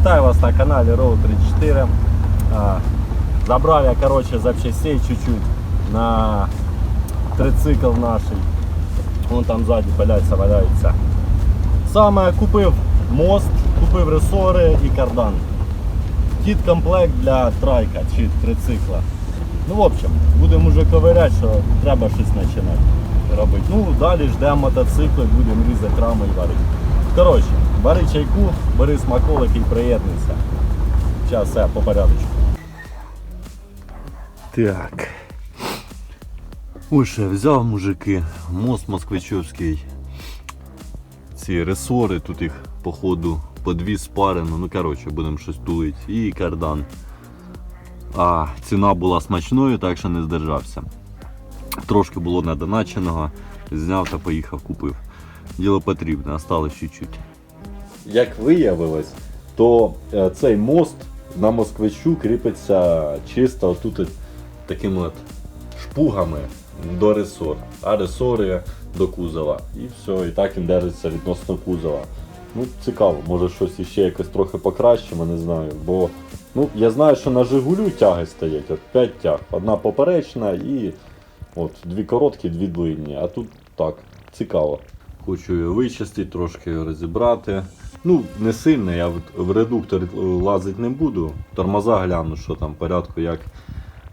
Вітаю вас на каналі Road 34. А, Забрав я короче, запчастей чуть-чуть на трицикл наш. Вон там ззаді валяється, валяється. Саме купив мост, купив ресори і кардан. Кіт комплект для трайка чи трицикла. Ну, в общем, будемо вже ковиряти, що треба щось починати робити. Ну, далі ждемо мотоцикли, будемо різати рами і варити. Коротше, бери чайку, бери смаколик і приєднуйся. Зараз все по порядочку. Так. Ось взяв мужики, мост москвичовський. Ці ресори, тут їх походу по дві спарено. Ну коротше, будемо щось тулити. І кардан. А ціна була смачною, так що не здержався. Трошки було недоначеного, зняв та поїхав, купив. Діло потрібне, осталось чуть-чуть. Як виявилось, то е, цей мост на москвичу кріпиться чисто тут такими от шпугами до ресор, а ресори до кузова. І все, і так він держиться відносно кузова. Ну, цікаво, може щось іще якось трохи покращимо, не знаю. Бо ну, я знаю, що на Жигулю тяги стоять, от 5 тяг. Одна поперечна і от дві короткі, дві длинні. А тут так, цікаво. Хочу його вичистити, трошки розібрати. Ну, не сильно, я в, редуктор лазити не буду. Тормоза гляну, що там порядку, як.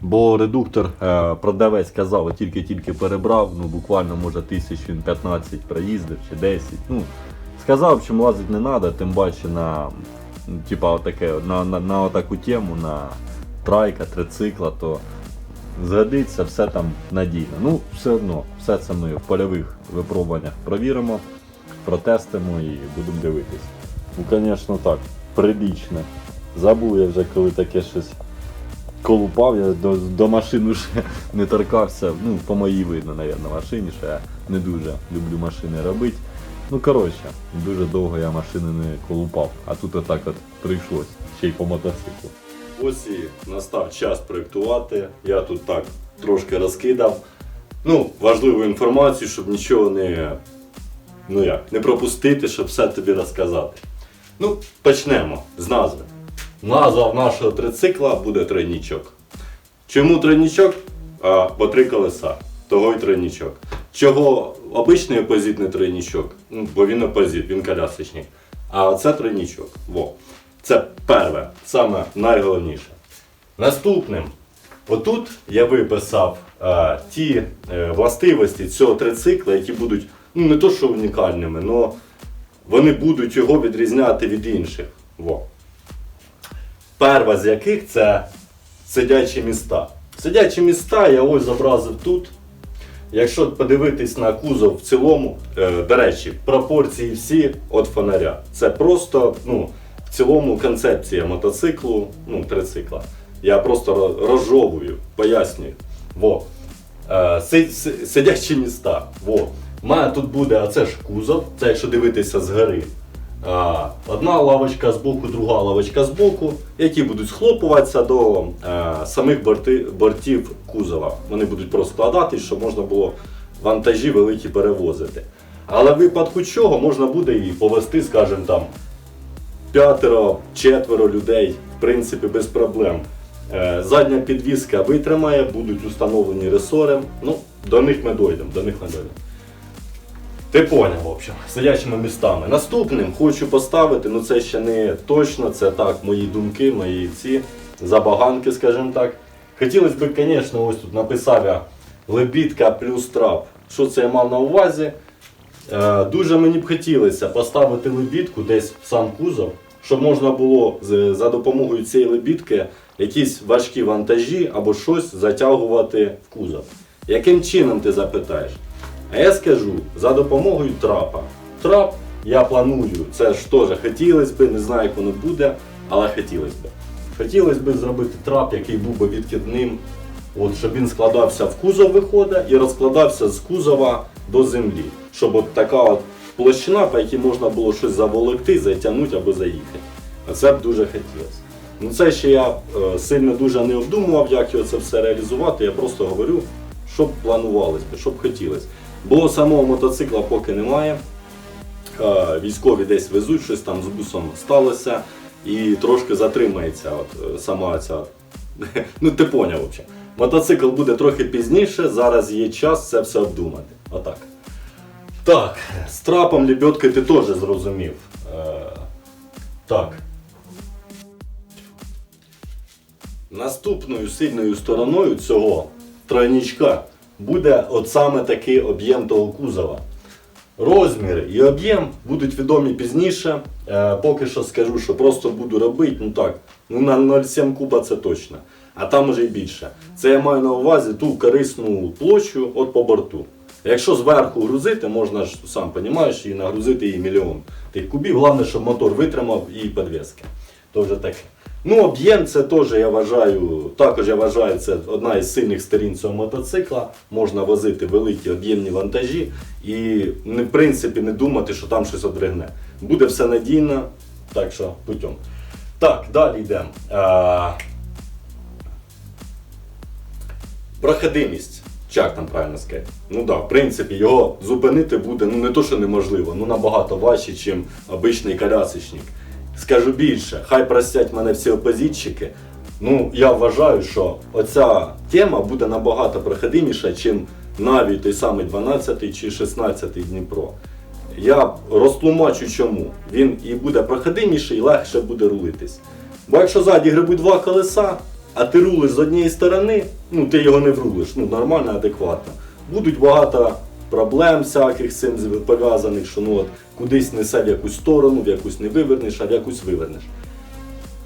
Бо редуктор е, продавець казав, тільки-тільки перебрав, ну буквально може тисяч він 15 проїздив чи 10. Ну, сказав, чим лазити не треба, тим паче на, типа, отаке, на, на, на отаку тему, на трайка, трицикла, то згодиться, все там надійно. Ну, все одно, все це ми в польових випробуваннях провіримо, протестимо і будемо дивитись. Ну, звісно, так, прилічне. Забув я вже, коли таке щось колупав, я до, до машини вже не торкався. Ну, по моїй видно, на машині, що я не дуже люблю машини робити. Ну, коротше, дуже довго я машини не колупав, а тут отак от прийшлось, ще й по мотоциклу. Ось і настав час проєктувати. Я тут так трошки розкидав. Ну, важливу інформацію, щоб нічого не, ну як, не пропустити, щоб все тобі розказати. Ну, почнемо з назви. Назва нашого трицикла буде тройнічок. Чому тройнічок? А, бо три колеса. Того й тройнічок. Чого обичний опозитний тройнічок? Ну, бо він опозит, він колясочник. А це тройнічок. Во. Це перше, саме найголовніше. Наступним. Отут я виписав е, ті е, властивості цього трицикла, які будуть ну, не то що унікальними, але вони будуть його відрізняти від інших. Во. Перва з яких це сидячі міста. Сидячі міста я ось зобразив тут. Якщо подивитись на кузов в цілому, е, до речі, пропорції всі від фонаря. Це просто ну, в цілому концепція мотоциклу, ну, трицикла. Я просто ро- розжовую, пояснюю. Во. Е, си- си- сидячі міста. Во. У мене тут буде, а це ж кузов, це якщо дивитися згори. А, Одна лавочка з боку, друга лавочка з боку, які будуть схлопуватися до е, самих борти, бортів кузова. Вони будуть просто складатись, щоб можна було вантажі великі перевозити. Але в випадку чого можна буде і повезти, скажімо там, п'ятеро, четверо людей, в принципі, без проблем. Е, Задня підвіска витримає, будуть установлені ресори. Ну, до них ми дійдемо, до них ми дійдемо. Ти поняв, в общем, сидячими містами. Наступним хочу поставити, ну це ще не точно, це так, мої думки, мої ці забаганки, скажімо так. Хотілося б, звісно, ось тут написав я лебідка плюс трап. Що це я мав на увазі? Е, дуже мені б хотілося поставити лебідку десь в сам кузов, щоб можна було за допомогою цієї лебідки якісь важкі вантажі або щось затягувати в кузов. Яким чином ти запитаєш? А я скажу за допомогою трапа. Трап я планую, це ж теж хотілося б, не знаю, як воно буде, але хотілося б. Хотілося б зробити трап, який був би відкидним, от, щоб він складався в кузов виходить і розкладався з кузова до землі. Щоб от така от площина, по якій можна було щось заволокти, затягнути або заїхати. А це б дуже хотілося. Ну це ще я е, сильно дуже не обдумував, як його це все реалізувати. Я просто говорю, щоб планувалось щоб хотілося. Бо самого мотоцикла поки немає. Е, Військові десь везуть, щось там з бусом сталося. і трошки затримається от, е, сама ця. Ну, ти поняв взагалі. Мотоцикл буде трохи пізніше, зараз є час це все обдумати. Отак. Так, з трапом лебедки ти теж зрозумів. Е, так. Наступною сильною стороною цього тройнічка буде от саме такий об'єм того кузова. Розміри і об'єм будуть відомі пізніше. Е, поки що скажу, що просто буду робити, ну так, ну на 0,7 куба це точно. А там уже й більше. Це я маю на увазі ту корисну площу от по борту. Якщо зверху грузити, можна ж сам розумієш, і нагрузити її мільйон тих кубів. Головне, щоб мотор витримав і підвіски. То вже таке. Ну, об'єм це теж я вважаю, також я вважаю, це одна із сильних сторін цього мотоцикла. Можна возити великі об'ємні вантажі і в принципі не думати, що там щось одригне. Буде все надійно, так що путем. Так, далі йдемо. А, проходимість. Чи Як там правильно сказати? Ну да, в принципі, його зупинити буде ну не то, що неможливо, ну набагато важче, ніж обичний колясочник. Скажу більше, хай простять мене всі опозитчики. Ну, я вважаю, що оця тема буде набагато проходиміша, ніж навіть той самий 12 чи 16 Дніпро. Я розтлумачу чому. Він і буде проходиміший, і легше буде рулитись. Бо якщо ззаді грибуть два колеса, а ти рулиш з однієї сторони, ну ти його не врулиш, ну нормально, адекватно. Будуть багато проблем всяких з цим пов'язаних, що ну от кудись несе в якусь сторону, в якусь не вивернеш, а в якусь вивернеш.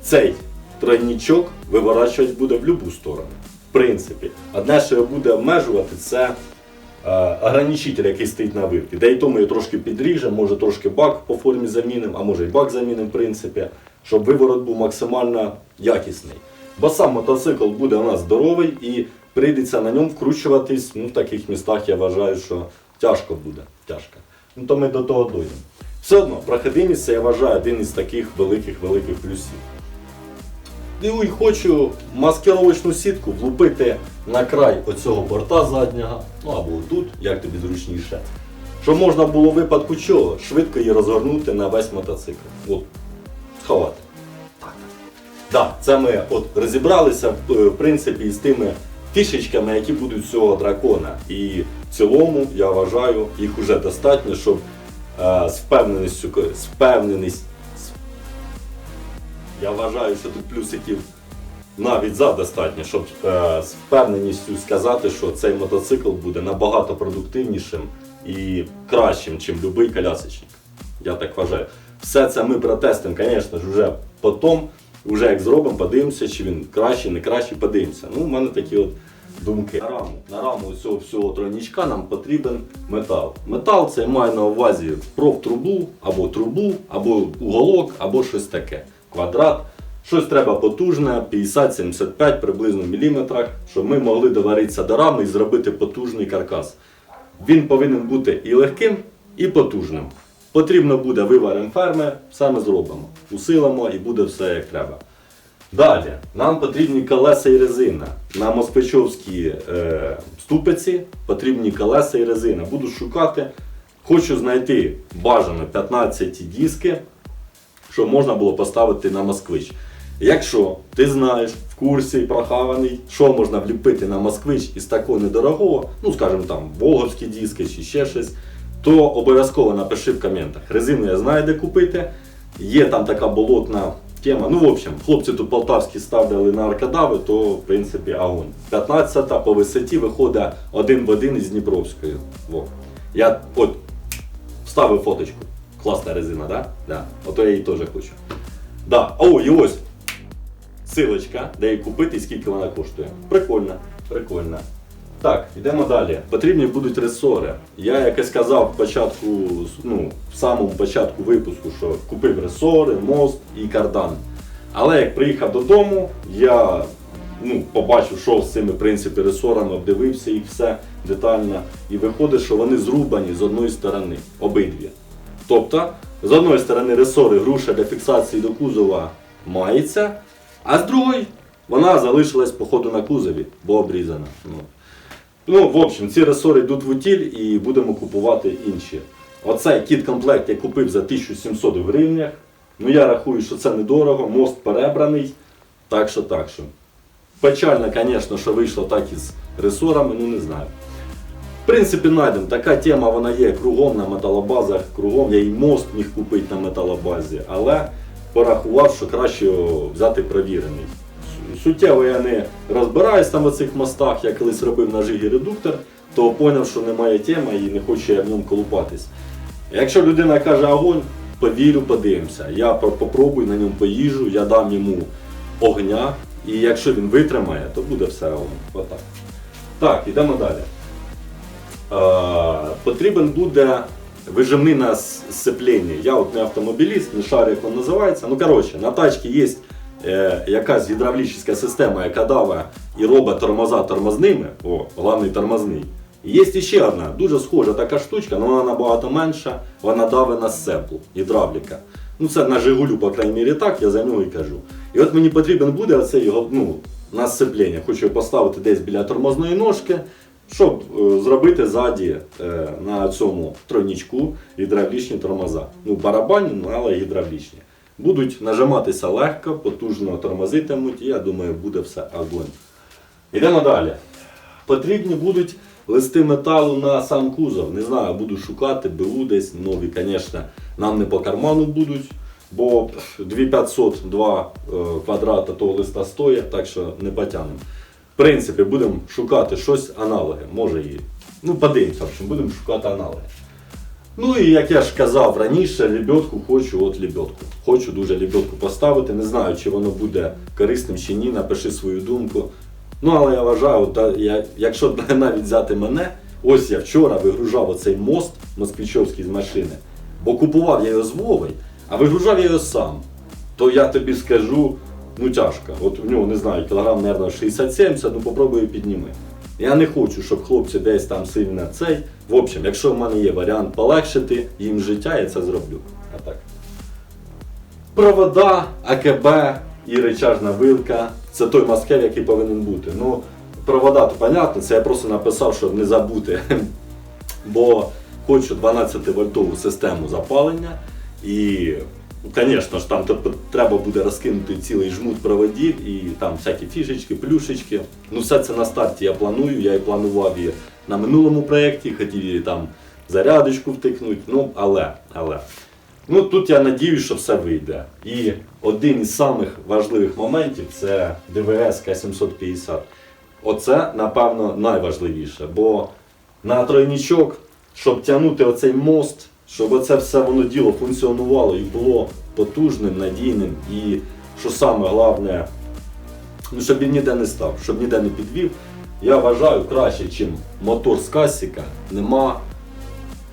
Цей тройнічок виворачувати буде в будь-яку сторону. В принципі, одне, що його буде обмежувати, це е, ограничитель, який стоїть на вилці. Де і тому його трошки підріжемо, може трошки бак по формі замінимо, а може і бак замінимо, в принципі, щоб виворот був максимально якісний. Бо сам мотоцикл буде у нас здоровий і прийдеться на ньому вкручуватись ну, в таких містах, я вважаю, що тяжко буде. Тяжко. Ну то ми до того дійдемо. Все одно, проходимість я вважаю один із таких великих-великих плюсів. Ну і хочу маскировочну сітку влупити на край оцього борта заднього, ну або тут, як тобі зручніше. Щоб можна було в випадку чого швидко її розгорнути на весь мотоцикл. От, сховати. Так. Да, це ми от розібралися в в принципі із тими фішечками, які будуть цього дракона. І в цілому я вважаю, їх уже достатньо, щоб е, з впевненістю з впевненість. Я вважаю, що тут плюсиків навіть за достатньо, щоб е, з впевненістю сказати, що цей мотоцикл буде набагато продуктивнішим і кращим, ніж будь-який колясочник. Я так вважаю. Все це ми протестимо, звісно ж, вже потім, вже як зробимо, подивимося, чи він кращий, не кращий, подивимося. Ну, у мене такі от думки. На раму, на раму цього всього тройнічка нам потрібен метал. Метал це має на увазі профтрубу, або трубу, або уголок, або щось таке. Квадрат. Щось треба потужне, 50-75 приблизно міліметрах, щоб ми могли доваритися до рами і зробити потужний каркас. Він повинен бути і легким, і потужним. Потрібно буде виваримо ферми, саме зробимо. Усилимо і буде все як треба. Далі, нам потрібні колеса і резина. На москвичовській е, ступиці потрібні колеса і резина. Буду шукати. Хочу знайти бажано 15 диски, щоб можна було поставити на москвич. Якщо ти знаєш в курсі прохаваний, що можна вліпити на москвич із такого недорогого, ну скажімо там волговські диски чи ще щось, то обов'язково напиши в коментах. Резину я знаю, де купити. Є там така болотна тема. Ну, в общем, хлопці тут полтавські ставили на аркадави, то в принципі огонь. 15 по висоті виходить один в один із Дніпровською. Во. Я от вставив фоточку. Класна резина, да? Да. Ото я її теж хочу. Да. О, і ось силочка, де її купити і скільки вона коштує. Прикольно, прикольно. Так, йдемо далі. Потрібні будуть ресори. Я якось сказав в початку, ну, в самому початку випуску, що купив ресори, мост і кардан. Але як приїхав додому, я ну, побачив, що з цими принципі, ресорами, обдивився їх все детально. І виходить, що вони зрубані з одної сторони, обидві. Тобто, з одної сторони ресори груша для фіксації до кузова мається, а з другої вона залишилась по ходу на кузові, бо обрізана. Ну. Ну, в общем, ці ресори йдуть в утіль і будемо купувати інші. Оцей кіт-комплект я купив за 1700 гривень. Ну я рахую, що це недорого, мост перебраний. Так що так що. Печально, звісно, що вийшло так із ресорами, ну не знаю. В принципі, знайдемо. Така тема вона є кругом на металобазах, кругом. Я і мост міг купити на металобазі, але порахував, що краще взяти провірений. Су- Суттєво я не розбираюсь там в цих мостах, я колись робив на жигі редуктор, то зрозумів, що немає теми і не хочу я в ньому колупатись. Якщо людина каже огонь, повірю, подивимося. Я по- попробую на ньому поїжджу, я дам йому огня, і якщо він витримає, то буде все огонь. Отак. Так, йдемо далі. Е, потрібен буде вижимний на сцеплення. Я от не автомобіліст, не шарю, як він називається. Ну, коротше, на тачці є е, якась гідравлічна система, яка даве і робить тормоза тормозними. О, головний тормозний. Є ще одна, дуже схожа така штучка, але вона набагато менша, вона даве на сцеплу, гідравліка. Ну це на Жигулю, по крайній мірі, так, я за нього і кажу. І от мені потрібен буде оцей його, ну, на сцеплення. Хочу поставити десь біля тормозної ножки, щоб е, зробити ззаді е, на цьому тройнічку гідравлічні тормоза. Ну, барабанні, але гідравлічні. Будуть нажиматися легко, потужно тормозитимуть, і я думаю, буде все огонь. Йдемо далі. Потрібні будуть листи металу на сам кузов. Не знаю, буду шукати, БУ десь нові, звісно, нам не по карману будуть, бо 2500 два е, квадрата того листа стоять, так що не потягнемо. В принципі, будемо шукати щось аналоги. Може і. Ну, подивимося, будемо шукати аналоги. Ну і як я ж казав раніше, лебедку хочу от лебедку. Хочу дуже лебедку поставити. Не знаю, чи воно буде корисним чи ні. Напиши свою думку. Ну, але я вважаю, та, я, якщо навіть взяти мене, ось я вчора вигружав оцей мост москвичовський з машини, бо купував я його з Вови, а вигружав я його сам. То я тобі скажу, ну тяжко. От у нього, не знаю, кілограм, мабуть, 60-70, ну попробую підніми. Я не хочу, щоб хлопці десь там сильно цей. В общем, якщо в мене є варіант полегшити їм життя, я це зроблю. А так. Провода, АКБ і речажна вилка. Це той маскель, який повинен бути. Ну, провода, то понятно, це я просто написав, щоб не забути. Бо хочу 12 вольтову систему запалення. І, звісно ж, там треба буде розкинути цілий жмут проводів і там всякі фішечки, плюшечки. Ну, все це на старті я планую. Я і планував і на минулому проєкті, хотів і там зарядочку втикнути. Ну, але, але. Ну тут я надіюсь, що все вийде. І один із самих важливих моментів це ДВС К750. Оце, напевно, найважливіше. Бо на тройнічок, щоб тягнути оцей мост, щоб оце все воно діло функціонувало і було потужним, надійним, і що саме головне, ну, щоб він ніде не став, щоб ніде не підвів. Я вважаю краще, ніж мотор з касіка, нема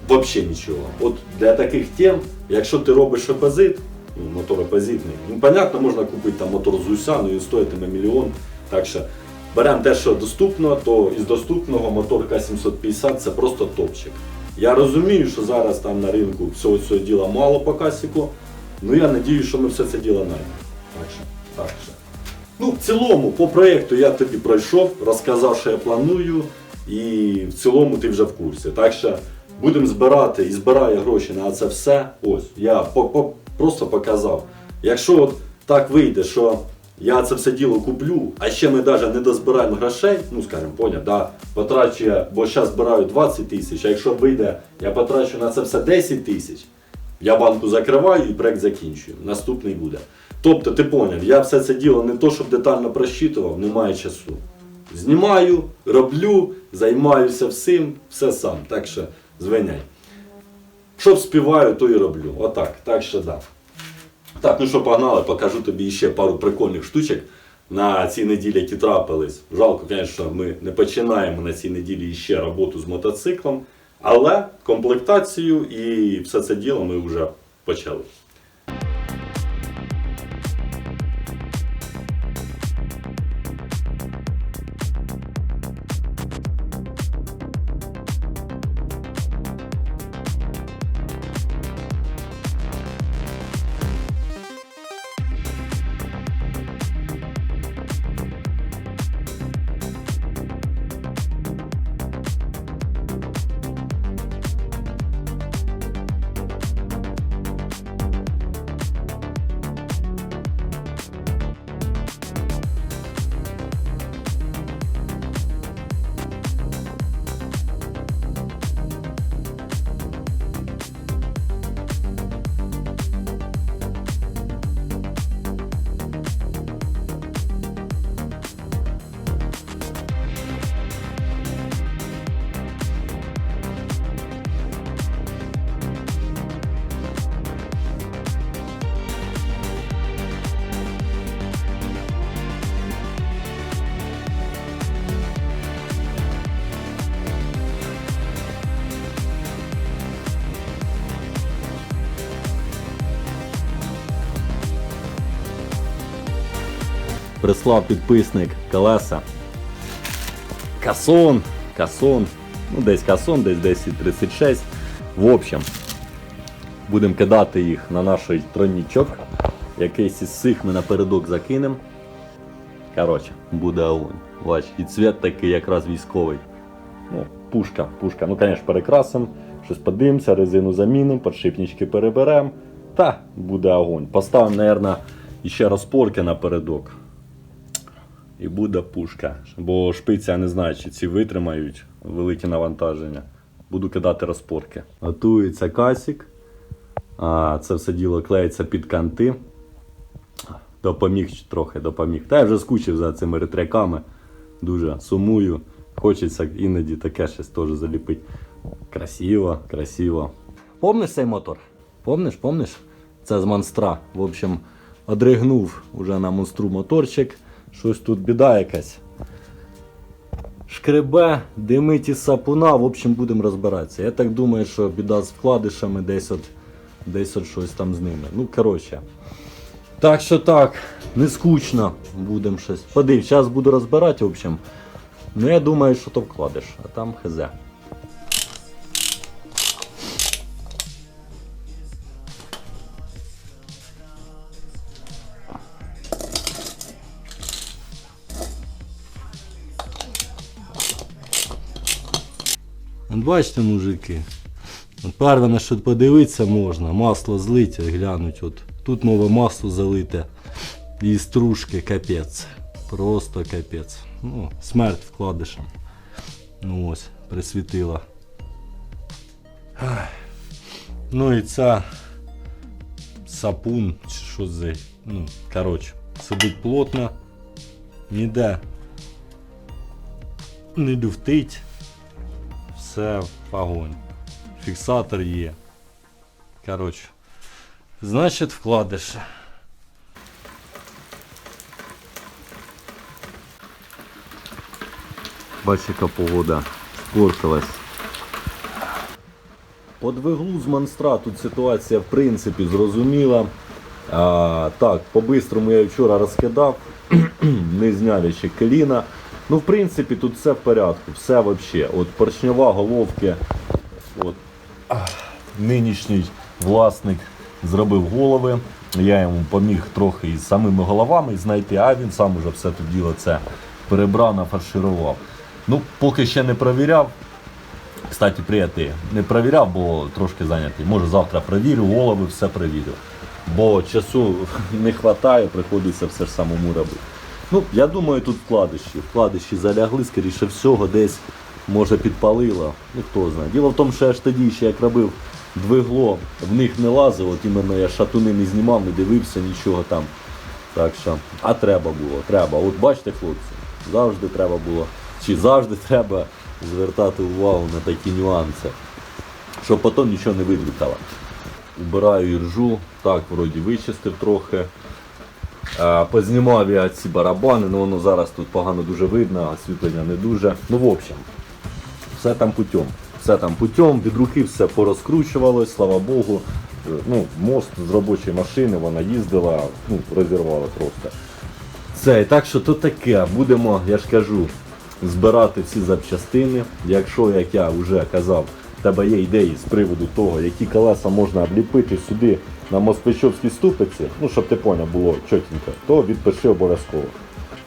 Взагалі нічого. От для таких тем, якщо ти робиш опозит, ну, мотор опозитний, ну, понятно, можна купити там мотор з уся, ну він стоїтиме мільйон. Так що беремо те, що доступно, то із доступного мотор К750 це просто топчик. Я розумію, що зараз там на ринку всього цього діла мало по касіку, ну я надію, що ми все це діло знайдемо. Ну, в цілому, по проєкту я тобі пройшов, розказав, що я планую, і в цілому ти вже в курсі. Так що будемо збирати і збираю гроші на це все. Ось, я по, по, просто показав. Якщо от так вийде, що я це все діло куплю, а ще ми навіть не дозбираємо грошей, ну скажімо, поняв, да, потрачу я, бо зараз збираю 20 тисяч, а якщо вийде, я потрачу на це все 10 тисяч. Я банку закриваю і проект закінчую. Наступний буде. Тобто, ти поняв, я все це діло не то, щоб детально просчитував, немає часу. Знімаю, роблю, займаюся всім, все сам. Так що звиняй. Що співаю, то і роблю. Отак. Так що да. Так, ну що, погнали, покажу тобі ще пару прикольних штучок на цій неділі, які трапились. Жалко, звісно, ми не починаємо на цій неділі ще роботу з мотоциклом, але комплектацію і все це діло ми вже почали. Прислав підписник колеса. Касон, касон, ну десь касон, десь 1036. В общем, будемо кидати їх на наш тронічок. Якийсь із цих ми напередок закинемо. Коротше, буде огонь. Бач, і цвет такий якраз військовий. Ну, пушка, пушка. Ну, звісно, перекрасимо, щось подивимося, резину замінимо, подшипнички переберемо. Та буде огонь. Поставимо, мабуть, ще розпорки напередок. І буде пушка. Бо шпиці, я не знаю, чи ці витримають великі навантаження. Буду кидати розпорки. Готується касік. А, це все діло клеїться під канти. Допоміг трохи, допоміг. Та я вже скучив за цими ретряками. Дуже сумую. Хочеться іноді таке щось теж заліпити. Красиво, красиво. Помниш цей мотор? Помниш, помниш? Це з монстра. В общем, одригнув уже на монстру моторчик. Щось тут біда якась. Шкребе, димить із сапуна, в общем, будемо розбиратися. Я так думаю, що біда з вкладишами десь от, десь от щось там з ними. Ну, коротше. Так що так, не скучно будемо щось. Подив, зараз буду розбирати, в общем. Ну я думаю, що то вкладиш, а там хз. Бачите, мужики. Перше, що подивитися можна, масло злить, глянуть. От тут нове масло залите. І стружки капець. Просто капець. Ну, смерть вкладишем. Ну ось, присвітила. Ну і ця сапун, чи що за. Ну, коротше, сидить плотно, ніде не люфтить. В огонь. Фіксатор є. Коротше. Значить, вкладиш. Бачиш, яка погода спортилась. По двиглу з монстра тут ситуація в принципі зрозуміла. А, так, по-бистрому я вчора розкидав, не зняли ще коліна. Ну, в принципі, тут все в порядку, все взагалі. От поршньова головки, от, нинішній власник зробив голови. Я йому поміг трохи із самими головами знайти, а він сам уже все тут діло це перебрав, нафарширував. Ну, поки ще не провіряв. Кстати, приятель, не провіряв, бо трошки зайнятий. Може завтра провірю, голови все провірю. Бо часу не вистачає, приходиться все ж самому робити. Ну, я думаю, тут вкладиші. Вкладиші залягли, скоріше всього, десь може підпалило. Ну хто знає. Діло в тому, що я ж тоді ще як робив двигло, в них не лазив, от іменно я шатуни не знімав, не дивився нічого там. Так що, а треба було, треба. От бачите, хлопці, завжди треба було, чи завжди треба звертати увагу на такі нюанси, щоб потім нічого не виглітало. Убираю іржу, так, вроді вичистив трохи. Е, Познімав я ці барабани, ну воно зараз тут погано дуже видно, освітлення не дуже. Ну, в общем, все там путем. Все там путем, від руки все порозкручувалось, слава Богу. Е, Ну, мост з робочої машини, вона їздила, ну, розірвала просто. Це, і так що то таке, будемо, я ж кажу, збирати ці запчастини. Якщо, як я вже казав, тебе є ідеї з приводу того, які колеса можна обліпити сюди на москвичовській ступиці, ну щоб ти поняв, було чотенько, то відпиши обов'язково.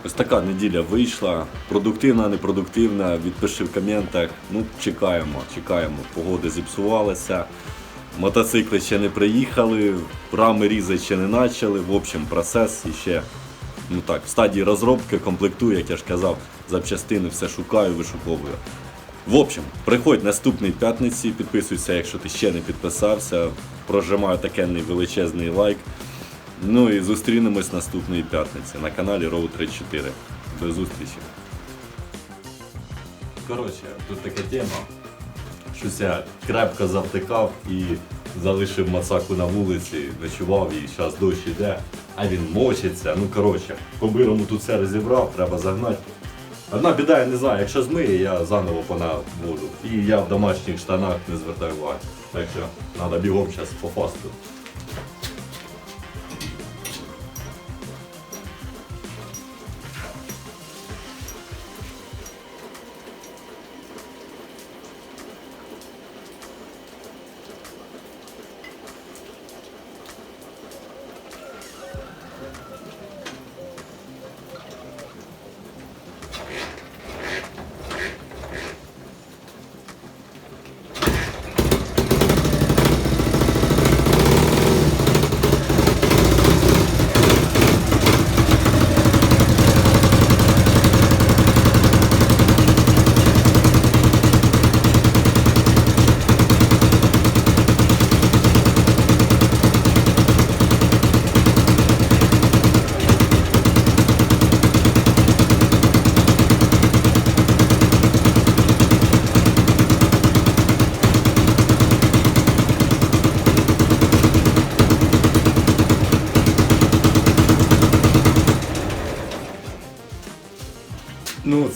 Ось така неділя вийшла. Продуктивна, непродуктивна. Відпиши в коментах. Ну, чекаємо, чекаємо. Погода зіпсувалася. Мотоцикли ще не приїхали, рами різати ще не почали. В общем, процес ще ну так, в стадії розробки, комплектую, як я ж казав, запчастини все шукаю, вишуковую. В общем, приходь наступної п'ятниці, підписуйся, якщо ти ще не підписався. Прожимаю такенний величезний лайк. Ну і зустрінемось наступної п'ятниці на каналі Row 34. До зустрічі. Коротше, тут така тема. Щось я крепко завтикав і залишив мацаку на вулиці, ночував і зараз дощ іде, а він мочиться. Ну коротше, по-бирому тут все розібрав, треба загнати. Одна біда, я не знаю, якщо змиє, я заново понаводу. І я в домашніх штанах не звертаю уваги. Так що треба бігом зараз по фасту.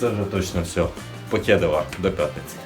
Це вже точно все. Покедова до п'ятниці.